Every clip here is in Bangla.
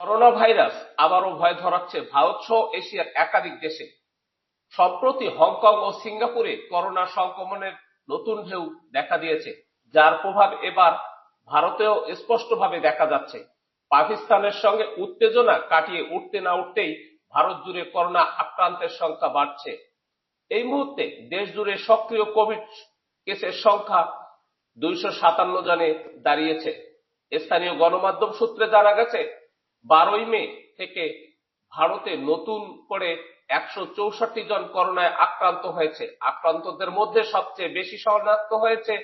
করোনা ভাইরাস আবারও ভয় ধরাচ্ছে ভারত সহ এশিয়ার একাধিক দেশে। সম্প্রতি হংকং ও সিঙ্গাপুরে করোনা সংক্রমণের নতুন ঢেউ দেখা দিয়েছে, যার প্রভাব এবার ভারতেও স্পষ্টভাবে দেখা যাচ্ছে। পাকিস্তানের সঙ্গে উত্তেজনা কাটিয়ে উঠতে না উঠতেই ভারত জুড়ে করোনা আক্রান্তের সংখ্যা বাড়ছে। এই মুহূর্তে দেশ জুড়ে সক্রিয় কোভিড কেসের সংখ্যা দুইশো সাতান্ন জনে দাঁড়িয়েছে। স্থানীয় গণমাধ্যম সূত্রে জানা গেছে বারোই মে থেকে ভারতে নতুন করে একশো চৌষট্টি জন করোনায় আক্রান্ত হয়েছে। আক্রান্তদের মধ্যে সবচেয়ে বেশি শরণার্থ হয়েছে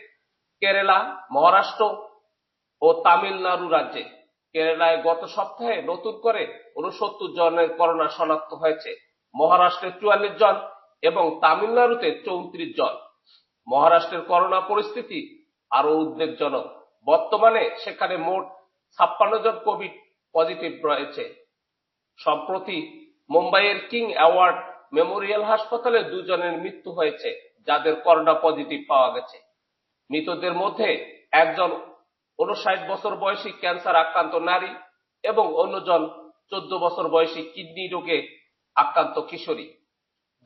কেরালা, মহারাষ্ট্র ও তামিলনাড়ু রাজ্যে। কেরালায় গত সপ্তাহে নতুন করে উনসত্তর জনের করোনা শনাক্ত হয়েছে। মহারাষ্ট্রে চুয়াল্লিশ জন এবং তামিলনাড়ুতে চৌত্রিশ জন। মহারাষ্ট্রের করোনা পরিস্থিতি আরও উদ্বেগজনক। বর্তমানে সেখানে মোট ছাপ্পান্ন জন কোভিড পজিটিভ রয়েছে। সম্প্রতি মুম্বাইয়ের কিং অ্যাওয়ার্ড মেমোরিয়াল হাসপাতালে দুজনের মৃত্যু হয়েছে, যাদের করোনা পজিটিভ পাওয়া গেছে। মৃতদের মধ্যে একজন উনষাট বছর বয়সী ক্যান্সার আক্রান্ত নারী এবং অন্যজন চোদ্দ বছর বয়সী কিডনি রোগে আক্রান্ত কিশোরী।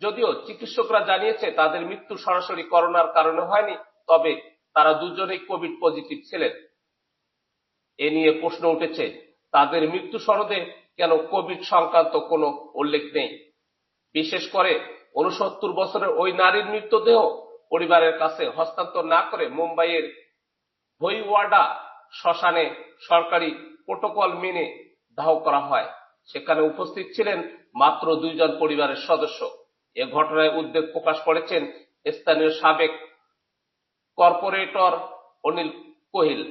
যদিও চিকিৎসকরা জানিয়েছে তাদের মৃত্যু সরাসরি করোনার কারণে হয়নি, তবে তারা দুজনেই কোভিড পজিটিভ ছিলেন। এ নিয়ে প্রশ্ন উঠেছে তাদের মৃত্যু সনদে কেন কোভিড সংক্রান্ত কোনো উল্লেখ নেই। বিশেষ করে উনসত্তর বছরের ওই নারীর মৃতদেহ পরিবারের কাছে হস্তান্তর না করে মুম্বাইয়ের ভইওয়াডা শ্মশানে সরকারি প্রোটোকল মেনে দাহ করা হয়। সেখানে উপস্থিত ছিলেন মাত্র দুইজন পরিবারের সদস্য। এ ঘটনায় উদ্বেগ প্রকাশ করেছেন স্থানীয় সাবেক কর্পোরেটর অনিল কোহিল।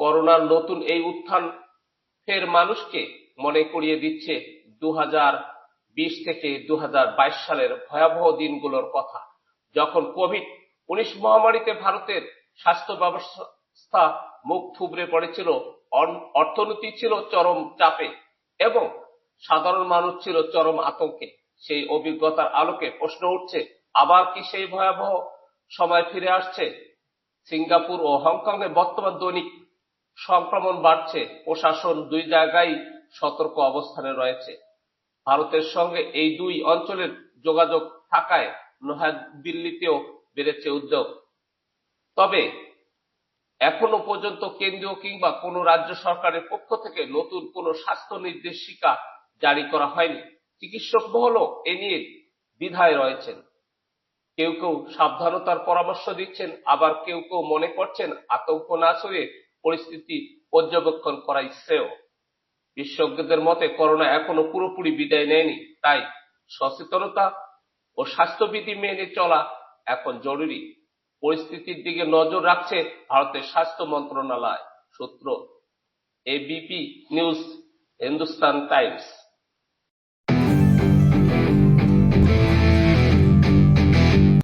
করোনার নতুন এই উত্থান ফের মানুষকে মনে করিয়ে দিচ্ছে দু থেকে দু হাজার বাইশ সালের ভয়াবহ দিনগুলোর কথা। যখন কোভিড উনিশ মহামারীতে ভারতের স্বাস্থ্য ব্যবস্থা মুখ থুবড়ে পড়েছিল অর্থনীতি ছিল চরম চাপে এবং সাধারণ মানুষ ছিল চরম আতঙ্কে। সেই অভিজ্ঞতার আলোকে প্রশ্ন উঠছে, আবার কি সেই ভয়াবহ সময় ফিরে আসছে? সিঙ্গাপুর ও হংকং এ বর্তমান দৈনিক সংক্রমণ বাড়ছে প্রশাসন দুই জায়গায় সতর্ক অবস্থানে রয়েছে। ভারতের সঙ্গে এই দুই অঞ্চলের যোগাযোগ থাকায় নয়াদিল্লিতেও বেড়েছে উদ্যোগ। তবে এখনও পর্যন্ত কেন্দ্রীয় কিংবা কোনো রাজ্য সরকারের পক্ষ থেকে নতুন কোনো স্বাস্থ্য নির্দেশিকা জারি করা হয়নি। চিকিৎসক মহলও এ নিয়ে দ্বিধায় রয়েছেন। কেউ কেউ সাবধানতার পরামর্শ দিচ্ছেন, আবার কেউ কেউ মনে করছেন আতঙ্ক না ছড়িয়ে পরিস্থিতি পর্যবেক্ষণ করাই শ্রেয় বিশেষজ্ঞদের মতে করোনা এখনও পুরোপুরি বিদায় নেয়নি, তাই সচেতনতা ও স্বাস্থ্যবিধি মেনে চলা এখন জরুরি। পরিস্থিতির দিকে নজর রাখছে ভারতের স্বাস্থ্য মন্ত্রণালয়, সূত্র এবিপি নিউজ, হিন্দুস্তান টাইমস।